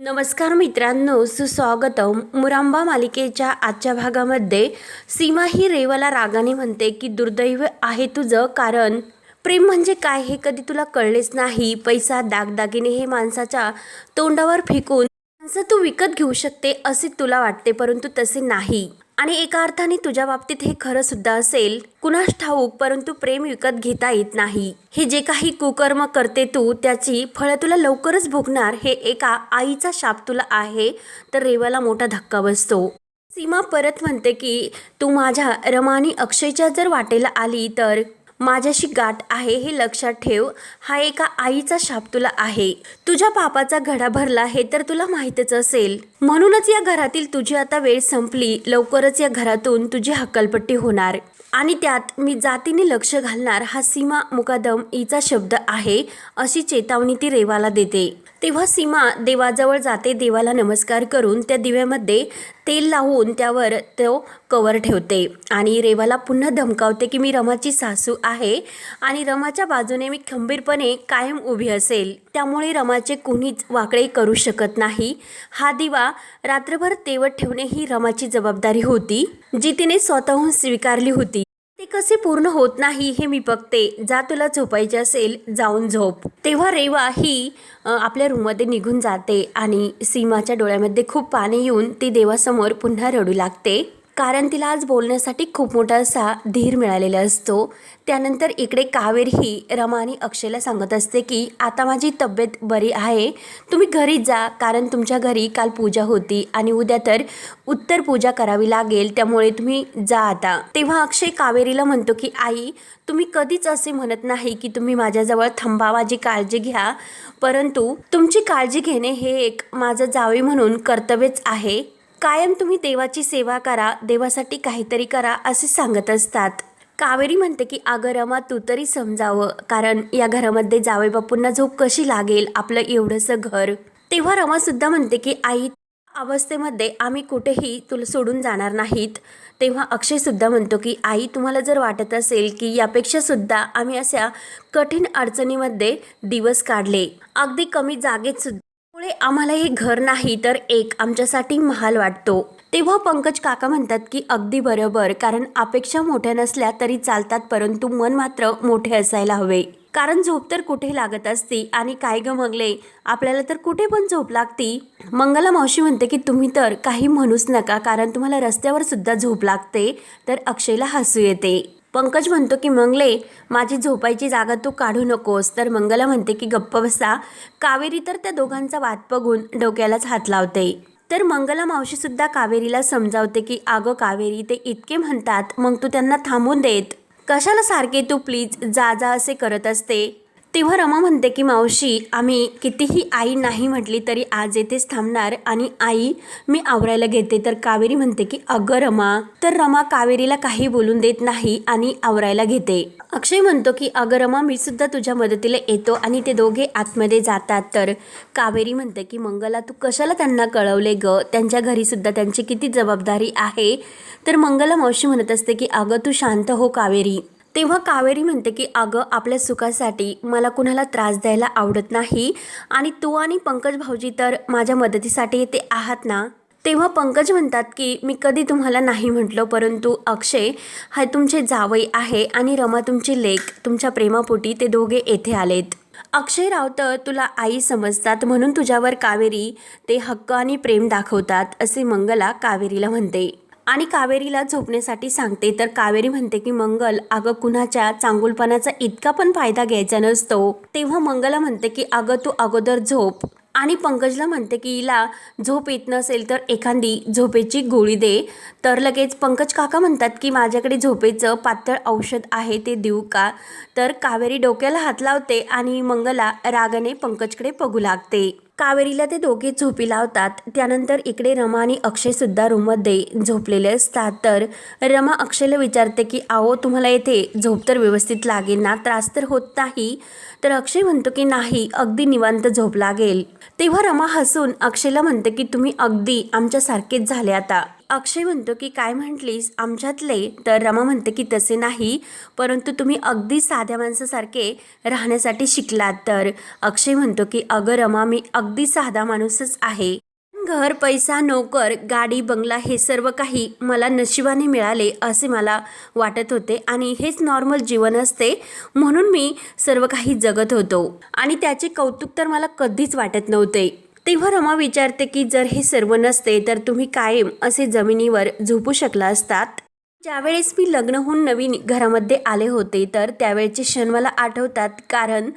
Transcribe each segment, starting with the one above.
नमस्कार मित्रांनो सुस्वागतम. मुरांबा मालिकेच्या आजच्या भागामध्ये सीमा ही रेवाला रागाने म्हणते की दुर्दैव आहे तुझं कारण. प्रेम म्हणजे काय हे कधी तुला कळलेच नाही. पैसा दागदागिने हे माणसाच्या तोंडावर फेकून माणसं तू विकत घेऊ शकते असे तुला वाटते परंतु तसे नाही. आणि एका अर्थाने तुझ्या बाबतीत हे खरं सुद्धा असेल. कुणास ठाऊक परंतु प्रेम विकत घेता येत नाही. हे जे काही कुकर्म करते तू त्याची फळं तुला लवकरच भोगणार हे एका आईचा शाप तुला आहे तर रेवाला मोठा धक्का बसतो. सीमा परत म्हणते की तू माझ्या रमानी अक्षयच्या जर वाटेला आली तर माझ्याशी गाठ आहे हे लक्षात ठेव. हा एका आईचा शाप तुला आहे. तुझ्या पापाचा घडा भरला हे तर तुला माहीतच असेल. म्हणूनच या घरातील तुझी आता वेळ संपली. लवकरच या घरातून तुझी हक्कलपट्टी होणार. आणि त्यात मी जातीने लक्ष घालणार हा सीमा मुकादम हिचा शब्द आहे अशी चेतावणी ती रेवाला देते. तेव्हा सीमा देवाजवळ जाते देवाला नमस्कार करून त्या दिव्यामध्ये तेल लावून त्यावर तो कवर ठेवते आणि रेवाला पुन्हा धमकावते की मी रमाची सासू आहे आणि रमाच्या बाजूने मी खंबीरपणे कायम उभी असेल. त्यामुळे रमाचे कुणीच वाकडे करू शकत नाही. हा दिवा रात्रभर तेवत ठेवणे ही रमाची जबाबदारी होती जी तिने स्वतःहून स्वीकारली होती. ते कसे पूर्ण होत नाही हे मी बघते. जा तुला झोपायचे असेल जाऊन झोप. तेव्हा रेवा ही आपल्या रूममध्ये निघून जाते आणि सीमाच्या डोळ्यामध्ये खूप पाणी येऊन ती देवासमोर पुन्हा रडू लागते. कारण तिला आज बोलण्यासाठी खूप मोठा असा धीर मिळालेला असतो. त्यानंतर इकडे कावेरी ही रमा अक्षयला सांगत असते की आता माझी तब्येत बरी आहे. तुम्ही घरी जा कारण तुमच्या घरी काल पूजा होती आणि उद्या तर उत्तर पूजा करावी लागेल त्यामुळे तुम्ही जा आता. तेव्हा अक्षय कावेरीला म्हणतो की आई तुम्ही कधीच असे म्हणत नाही की तुम्ही माझ्याजवळ थांबा माझी काळजी घ्या. परंतु तुमची काळजी घेणे हे एक माझं जावे म्हणून कर्तव्यच आहे. कायम तुम्ही देवाची सेवा करा देवासाठी काहीतरी करा असे सांगत असतात. कावेरी म्हणते की अगं रमा तू तरी समजावं कारण या घरामध्ये जावे बापूंना झोप कशी लागेल? आपलं एवढंसं घर. तेव्हा रमा सुद्धा म्हणते की आई अवस्थेमध्ये आम्ही कुठेही तुला सोडून जाणार नाहीत. तेव्हा अक्षयसुद्धा म्हणतो की आई तुम्हाला जर वाटत असेल की यापेक्षासुद्धा आम्ही अशा कठीण अडचणीमध्ये दिवस काढले. अगदी कमी जागेत सुद्धा त्यामुळे आम्हाला हे घर नाही तर एक आमच्यासाठी महाल वाटतो. तेव्हा पंकज काका म्हणतात की अगदी बरोबर कारण अपेक्षा मोठ्या नसल्या तरी चालतात परंतु मन मात्र मोठे असायला हवे. कारण झोप तर कुठे लागत असती आणि काय ग मगले? आपल्याला तर कुठे पण झोप लागती. मंगला मावशी म्हणते की तुम्ही तर काही म्हणूच नका कारण तुम्हाला रस्त्यावर सुद्धा झोप लागते तर अक्षयला हसू येते. पंकज म्हणतो की मंगले माझी झोपायची जागा तू काढू नकोस. तर मंगला म्हणते की गप्प बसा. कावेरी तर त्या दोघांचा वाद बघून डोक्यालाच हात लावते. तर मंगला मावशीसुद्धा कावेरीला समजावते की अगं कावेरी ते इतके म्हणतात मग तू त्यांना थांबून देत. कशाला सारखे तू प्लीज जा जा असे करत असते? तेव्हा रमा म्हणते की मावशी आम्ही कितीही आई नाही म्हटली तरी आज येथेच थांबणार आणि आई मी आवरायला घेते. तर कावेरी म्हणते की अगं रमा तर रमा कावेरीला काही बोलून देत नाही आणि आवरायला घेते. अक्षय म्हणतो की अगं रमा मी सुद्धा तुझ्या मदतीला येतो आणि ते दोघे आतमध्ये जातात. तर कावेरी म्हणते की मंगला तू कशाला त्यांना कळवले ग? त्यांच्या घरी सुद्धा त्यांची किती जबाबदारी आहे. तर मंगला मावशी म्हणत असते की अगं तू शांत हो कावेरी. तेव्हा कावेरी म्हणते की अगं आपल्या सुखासाठी मला कुणाला त्रास द्यायला आवडत नाही आणि तू आणि पंकज भाऊजी तर माझ्या मदतीसाठी येते आहात ना? तेव्हा पंकज म्हणतात की मी कधी तुम्हाला नाही म्हटलं परंतु अक्षय हा तुमचे जावई आहे आणि रमा तुमची लेक तुमच्या प्रेमापोटी ते दोघे येथे आलेत. अक्षय रावत तुला आई समजतात म्हणून तुझ्यावर कावेरी ते हक्क आणि प्रेम दाखवतात असे मंगला कावेरीला म्हणते. आणि कावेरीला झोपण्यासाठी सांगते. तर कावेरी म्हणते की मंगल अगं कुणाच्या चांगुलपणाचा इतका पण फायदा घ्यायचा नसतो. तेव्हा मंगला म्हणते की अगं तू अगोदर झोप. आणि पंकजला म्हणते की हिला झोप येत नसेल तर एखादी झोपेची गोळी दे. तर लगेच पंकज काका म्हणतात की माझ्याकडे झोपेचं पातळ औषध आहे ते देऊ का? तर कावेरी डोक्याला हात लावते आणि मंगला रागाने पंकजकडे बघू लागते. कावेरीला ते दोघे झोपी लावतात. त्यानंतर इकडे रमा आणि अक्षयसुद्धा रूममध्ये झोपलेले असतात. तर रमा अक्षयला विचारते की आहो तुम्हाला येथे झोप तर व्यवस्थित लागेल ना? त्रास तर होत नाही. तर अक्षय म्हणतो की नाही अगदी निवांत झोप लागेल. तेव्हा रमा हसून अक्षयला म्हणते की तुम्ही अगदी आमच्यासारखेच झाले आता. अक्षय म्हणतो की काय म्हटलीस? आमच्यातले तर रमा म्हणते की तसे नाही. परंतु तुम्ही अगदी साध्या माणसासारखे राहण्यासाठी शिकलात तर. अक्षय म्हणतो की अगं रमा मी अगदी साधा माणूसच आहे. घर पैसा नोकर गाडी बंगला हे सर्व काही मला नशिबाने मिळाले असे मला वाटत होते आणि हेच नॉर्मल जीवन असते म्हणून मी सर्व काही जगत होतो. आणि त्याचे कौतुक तर मला कधीच वाटत नव्हते. तेव्हा रमा विचारते की जर हे सर्व नसते तर तुम्ही कायम असे जमिनीवर झोपू शकला असतात? ज्यावेळेस मी लग्न होऊन नवीन घरामध्ये आले होते तर त्यावेळेचे क्षण मला आठवतात. कारण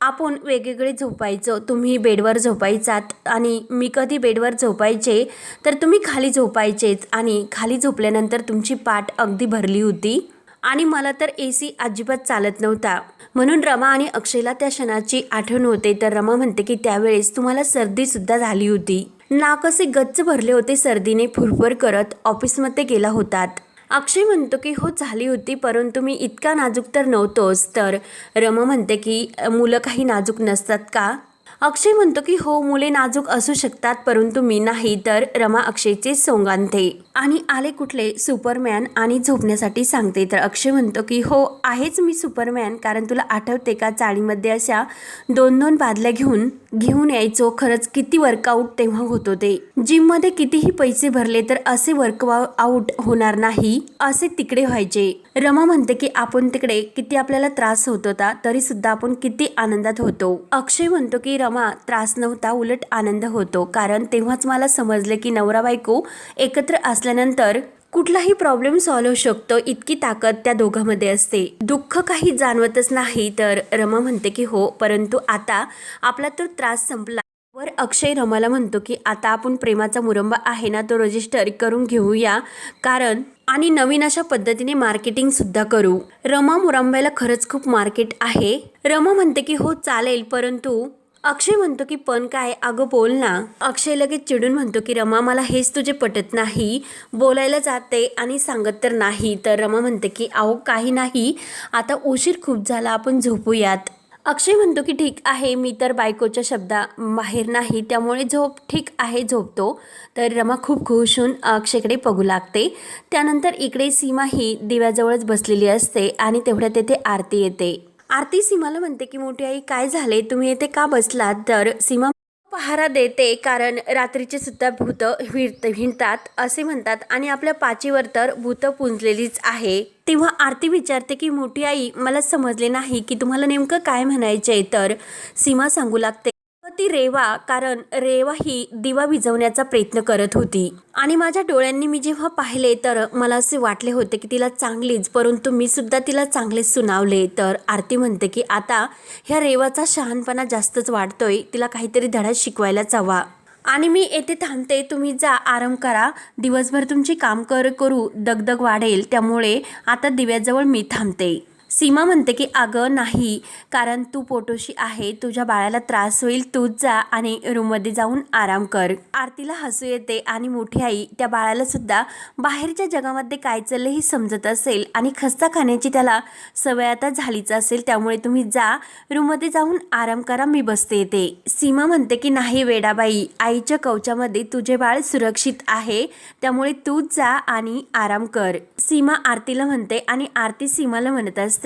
आपण वेगवेगळे झोपायचो. तुम्ही बेडवर झोपायचात आणि मी कधी बेडवर झोपायचे तर तुम्ही खाली झोपायचेच आणि खाली झोपल्यानंतर तुमची पाठ अगदी भरली होती. आणि मला तर ए सी अजिबात चालत नव्हता. म्हणून रमा आणि अक्षयला त्या क्षणाची आठवण होते. तर रमा म्हणते की त्यावेळेस तुम्हाला सर्दीसुद्धा झाली होती. नाक असे गच्च भरले होते सर्दीने फुरफुर करत ऑफिसमध्ये गेला होतात. अक्षय म्हणतो की हो झाली होती परंतु मी इतका नाजूक तर नव्हतोच. तर रमा म्हणते की मुलं काही नाजूक नसतात का? अक्षय म्हणतो की हो मुले नाजूक असू शकतात परंतु मी नाही तर रमा अक्षयचे सोंग आणते आणि आले कुठले? सुपरमॅन आणि झोपण्यासाठी सांगते. तर अक्षय म्हणतो की हो आहेच मी सुपरमॅन कारण तुला आठवते का चाळीमध्ये अशा दोन दोन बादल्या घेऊन घेऊन यायचो? खरंच किती वर्कआउट तेव्हा होत होते. जिममध्ये कितीही पैसे भरले तर असे वर्कआउट होणार नाही असे तिकडे व्हायचे. रमा म्हणते की आपण तिकडे किती आपल्याला त्रास होत होता तरी सुद्धा आपण किती आनंदात होतो. अक्षय म्हणतो की रमा त्रास नव्हता उलट आनंद होतो. कारण तेव्हाच मला समजले की नवरा बायको एकत्र असल्यानंतर कुठलाही प्रॉब्लेम सॉल्व्ह होऊ शकतो इतकी ताकद त्या दोघांमध्ये असते. दुःख काही जाणवतच नाही तर रमा म्हणते की हो परंतु आता आपला तो त्रास संपला. वर अक्षय रमाला म्हणतो की आता आपण प्रेमाचा मुरंबा आहे ना तो रजिस्टर करून घेऊया. कारण आणि नवीन अशा पद्धतीने मार्केटिंग सुद्धा करू. रमा मुरंब्याला खरंच खूप मार्केट आहे. रमा म्हणते की हो चालेल परंतु अक्षय म्हणतो की पण काय? अगं बोल ना. अक्षय लगेच चिडून म्हणतो की रमा मला हेच तुझे पटत नाही. बोलायला जाते आणि सांगत तर नाही. तर रमा म्हणते की अहो काही नाही. आता उशीर खूप झाला आपण झोपूयात. अक्षय म्हणतो की ठीक आहे मी तर बायकोच्या शब्दा बाहेर नाही त्यामुळे झोप ठीक आहे झोपतो. तर रमा खूप खुश होऊन अक्षयकडे बघू लागते. त्यानंतर इकडे सीमा ही दिव्याजवळच बसलेली असते आणि तेवढ्या तेथे आरती येते. आरती सीमाला म्हणते की मोठी आई काय झाले तुम्ही येथे का बसलात? तर सीमा पहारा देते कारण रात्रीचे सुद्धा भूत हिंडत हिंडतात असे म्हणतात आणि आपल्या पाचीवर तर भूत पुंजलेलीच आहे. तेव्हा आरती विचारते की मोठी आई मला समजले नाही की तुम्हाला नेमकं काय म्हणायचंय? तर सीमा सांगू लागते ती रेवा कारण रेवा ही दिवा विझवण्याचा प्रयत्न करत होती. आणि माझ्या डोळ्यांनी मी जेव्हा पाहिले तर मला असे वाटले होते की तिला चांगलीच परंतु मी सुद्धा तिला चांगलेच सुनावले. तर आरती म्हणते की आता ह्या रेवाचा शहाणपणा जास्तच वाढतोय तिला काहीतरी धडा शिकवायलाच हवा. आणि मी येथे थांबते तुम्ही जा आराम करा. दिवसभर तुमची काम कर करू दगदग वाढेल त्यामुळे आता दिव्याजवळ मी थांबते. सीमा म्हणते की अगं नाही कारण तू पोटोशी आहे तुझ्या बाळाला त्रास होईल तूच जा आणि रूममध्ये जाऊन आराम कर. आरतीला हसू येते आणि मोठी आई त्या बाळाला सुद्धा बाहेरच्या जगामध्ये काय चाललं हे समजत असेल आणि खस्ता खाण्याची त्याला सवय आता झालीच असेल त्यामुळे तुम्ही जा रूममध्ये जाऊन आराम करा मी बसते येते. सीमा म्हणते की नाही वेडाबाई आईच्या कवचामध्ये तुझे बाळ सुरक्षित आहे त्यामुळे तूच जा आणि आराम कर. सीमा आरतीला म्हणते आणि आरती सीमाला म्हणत असते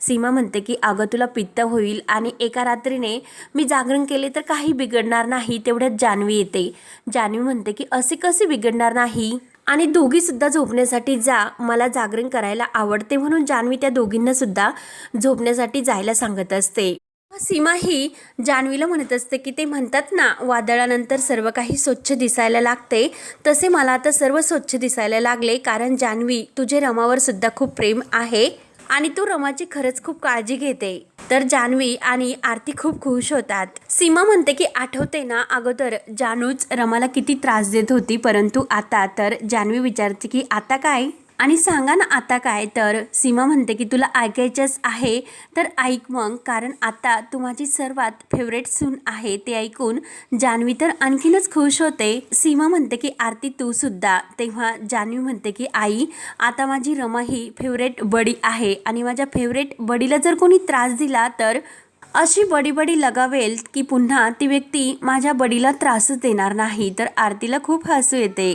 सीमा म्हणते की अगं तुला पित्त होईल आणि एका रात्रीने मी जागरण केले तर काही बिघडणार नाही तेवढ्यात जान्हवी येते. जान्हवी म्हणते की असे कसे बिघडणार नाही? आणि दोघीसुद्धा झोपण्यासाठी जा. मला जागरण करायला आवडते म्हणून जान्हवी त्या दोघींना सुद्धा झोपण्यासाठी जायला सांगत असते. सीमा ही जान्हवीला म्हणत असते की ते म्हणतात ना वादळानंतर सर्व काही स्वच्छ दिसायला लागते. तसे मला आता सर्व स्वच्छ दिसायला लागले कारण जान्हवी तुझे रमावर सुद्धा खूप प्रेम आहे. आणि तू रमाची खरंच खूप काळजी घेते. तर जान्हवी आणि आरती खूप खुश होतात. सीमा म्हणते की आठवते ना अगोदर जानूच रमाला किती त्रास देत होती परंतु आता तर जान्हवी विचारते की आता काय? आणि सांगा ना आता काय तर सीमा म्हणते की तुला ऐकायचंच आहे. तर ऐक मग कारण आता तू माझी सर्वात फेवरेट सून आहे ते ऐकून जान्हवी तर आणखीनच खुश होते. सीमा म्हणते की आरती तू सुद्धा. तेव्हा जान्हवी म्हणते की आई आता माझी रमा ही फेवरेट बडी आहे. आणि माझ्या फेवरेट बडीला जर कोणी त्रास दिला तर अशी बडी बडी लगावेल की पुन्हा ती व्यक्ती माझ्या बडीला त्रासच देणार नाही. तर आरतीला खूप हसू येते.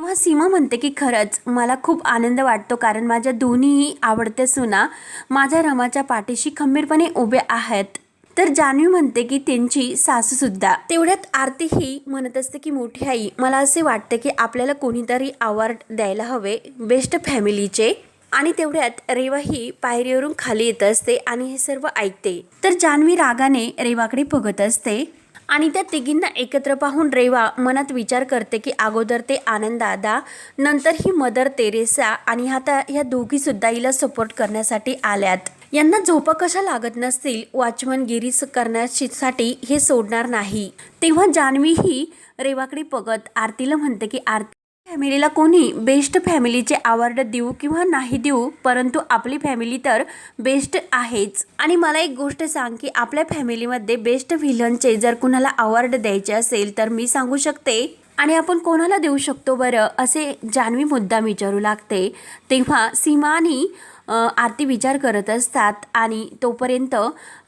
तेव्हा सीमा म्हणते की खरंच मला खूप आनंद वाटतो कारण माझ्या दोन्हीही आवडत्या सुना माझ्या रमाच्या पाठीशी खंबीरपणे उभे आहेत. तर जान्हवी म्हणते की त्यांची सासूसुद्धा तेवढ्यात आरती ही म्हणत असते की मोठी आई मला असे वाटते की आपल्याला कोणीतरी अवॉर्ड द्यायला हवे बेस्ट फॅमिलीचे आणि तेवढ्यात रेवा ही पायरीवरून खाली येत असते आणि हे सर्व ऐकते. तर जान्हवी रागाने रेवाकडे बघत असते. आणि त्या तिघींना एकत्र पाहून रेवा मनात विचार करते की अगोदर ते आनंद दादा नंतर ही मदर तेरेसा आणि आता ह्या दोघी सुद्धा हिला सपोर्ट करण्यासाठी आल्यात. यांना झोपा कशा लागत नसतील वॉचमन गिरीस करण्यासाठी हे सोडणार नाही. तेव्हा जान्हवी ही रेवाकडे बघत आरतीला म्हणते की आरती फॅमिलीला कोणी बेस्ट फॅमिलीचे अवॉर्ड देऊ किंवा नाही देऊ परंतु आपली फॅमिली तर बेस्ट आहेच. आणि मला एक गोष्ट सांग की आपल्या फॅमिलीमध्ये बेस्ट व्हिलनचे जर कुणाला अवॉर्ड द्यायचे असेल तर मी सांगू शकते? आणि आपण कोणाला देऊ शकतो बरं? असे जान्हवी मुद्दाम विचारू लागते. तेव्हा सीमा आणि आरती विचार करत असतात आणि तोपर्यंत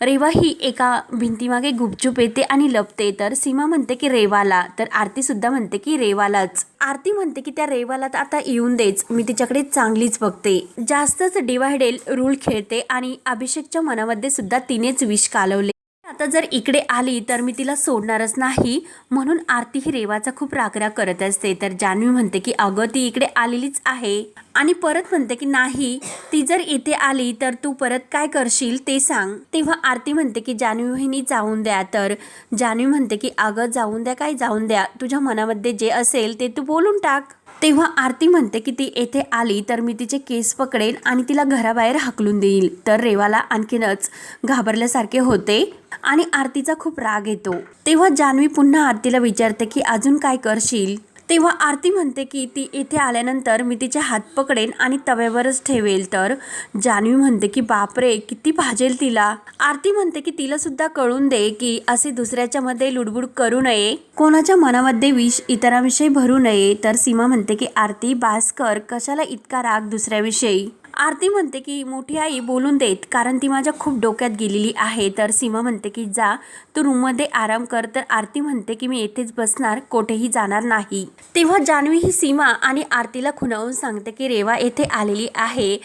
रेवा ही एका भिंतीमागे गुपचूप येते आणि लपते. तर सीमा म्हणते की रेवाला तर आरतीसुद्धा म्हणते की रेवालाच. आरती म्हणते की त्या रेवाला तर आता येऊन देच मी तिच्याकडे चांगलीच बघते. जास्तच डिवायडेल रूल खेळते आणि अभिषेकच्या मनामध्ये सुद्धा तिनेच विष कालवले. आता जर इकडे आली तर मी तिला सोडणारच नाही. म्हणून आरती ही रेवाचा खूप रागराग करत असते. तर जान्हवी म्हणते की अगं ती इकडे आलेलीच आहे. आणि परत म्हणते की नाही ती जर इथे आली तर तू परत काय करशील ते सांग. तेव्हा आरती म्हणते की जान्हवी वहिनी जाऊन द्या. तर जान्हवी म्हणते की अगं जाऊन द्या काय जाऊन द्या? तुझ्या मनामध्ये जे असेल ते तू बोलून टाक. तेव्हा आरती म्हणते की ती येथे आली तर मी तिचे केस पकडेन आणि तिला घराबाहेर हाकलून देईल तर रेवाला आणखीनच घाबरल्यासारखे होते आणि आरतीचा खूप राग येतो. तेव्हा जान्हवी पुन्हा आरतीला विचारते की अजून काय करशील? तेव्हा आरती म्हणते की ती इथे आल्यानंतर मी तिचे हात पकडेन आणि तव्यावरच ठेवेल. तर जान्हवी म्हणते की बापरे किती भाजेल तिला. आरती म्हणते की तिला सुद्धा कळून दे की असे दुसऱ्याच्या मध्ये लुडबुड करू नये. कोणाच्या मनामध्ये विष इतरांविषयी भरू नये. तर सीमा म्हणते की आरती बास्कर कशाला इतका राग दुसऱ्याविषयी? आरती म्हणते की मोठी आई बोलून देत कारण ती माझ्या खूप डोक्यात गेलेली आहे. तर सीमा म्हणते की जा तू रूममध्ये आराम कर. तर आरती म्हणते की मी येथेच बसणार कोठेही जाणार नाही. तेव्हा जान्हवी ही सीमा आणि आरतीला खुणावून सांगते की रेवा येथे आलेली आहे.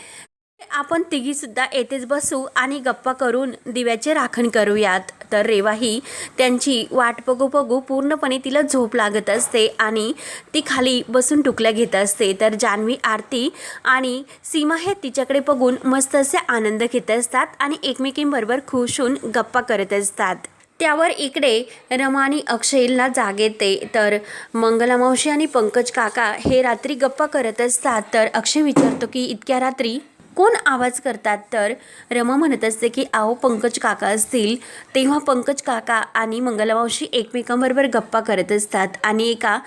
आपण तिघीसुद्धा येथेच बसू आणि गप्पा करून दिव्याचे राखण करूयात. तर रेवा ही त्यांची वाट बघू बघू पूर्णपणे तिला झोप लागत असते आणि ती खाली बसून टुकल्या घेत असते. तर जान्हवी आरती आणि सीमा हे तिच्याकडे बघून मस्त असे आनंद घेत असतात आणि एकमेकींबरोबर खुश होऊन गप्पा करत असतात. त्यावर इकडे रमा आणि अक्षयला जाग येते. तर मंगला मावशी आणि पंकज काका हे रात्री गप्पा करत असतात. तर अक्षय विचारतो की इतक्या रात्री कोण आवाज करतात? तर रमा म्हणत असते की आओ पंकज काका असतील. तेव्हा पंकज काका आणि मंगलामावशी एकमेकांबरोबर गप्पा करत असतात आणि एका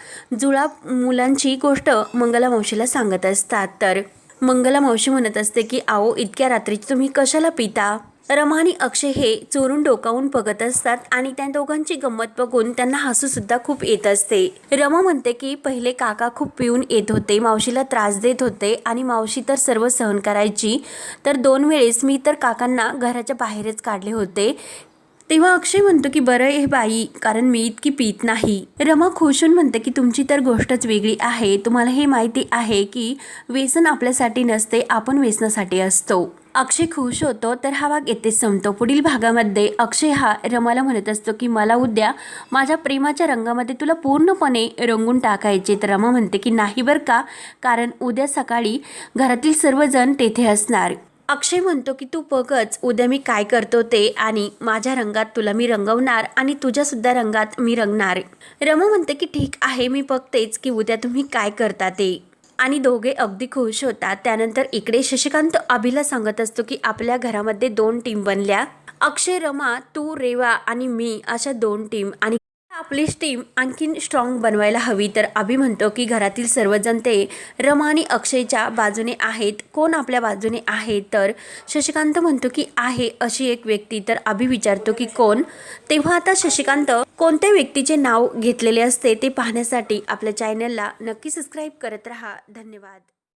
जुळा मुलांची गोष्ट मंगलामावशीला सांगत असतात. तर मंगला मावशी म्हणत असते की आओ इतक्या रात्रीची तुम्ही कशाला पिता? रमा आणि अक्षय हे चोरून डोकावून बघत असतात आणि त्या दोघांची गंमत बघून त्यांना हसू सुद्धा खूप येत असते. रमा म्हणते की पहिले काका खूप पिऊन येत होते मावशीला त्रास देत होते आणि मावशी तर सर्व सहन करायची. तर दोन वेळेस मी तर काकांना घराच्या बाहेरच काढले होते. तेव्हा अक्षय म्हणतो की बरं हे बाई कारण मी इतकी पीत नाही. रमा खुशून म्हणते की तुमची तर गोष्टच वेगळी आहे. तुम्हाला हे माहिती आहे की व्यसन आपल्यासाठी नसते आपण व्यसनासाठी असतो. अक्षय खुश होतो तर हा भाग येथे संपतो. पुढील भागामध्ये अक्षय हा रमाला म्हणत असतो की मला उद्या माझ्या प्रेमाच्या रंगामध्ये तुला पूर्णपणे रंगून टाकायचे. तर रमा म्हणते की नाही बरं का कारण उद्या सकाळी घरातील सर्वजण तेथे असणार. अक्षय म्हणतो की तू बघच उद्या मी काय करतो ते आणि माझ्या रंगात तुला मी रंगवणार आणि तुझ्यासुद्धा रंगात मी रंगणार. रमा म्हणते की ठीक आहे मी बघतेच की उद्या तुम्ही काय करता ते. आणि दोघे अगदी खुश होतात. त्यानंतर इकडे शशिकांत अभिला सांगत असतो की आपल्या घरामध्ये दोन टीम बनल्या. अक्षय रमा तू रेवा आणि मी अशा दोन टीम आणि आपली स्टीम आणखीन स्ट्रॉंग बनवायला हवी. तर अभि म्हणतो की घरातील सर्वजण ते रमा आणि अक्षयच्या बाजूने आहेत. कोण आपल्या बाजूने आहे? तर शशिकांत म्हणतो की आहे अशी एक व्यक्ती. तर अभि विचारतो की कोण? तेव्हा आता शशिकांत कोणत्या व्यक्तीचे नाव घेतलेले असते ते पाहण्यासाठी आपल्या चॅनलला नक्की सबस्क्राईब करत राहा. धन्यवाद.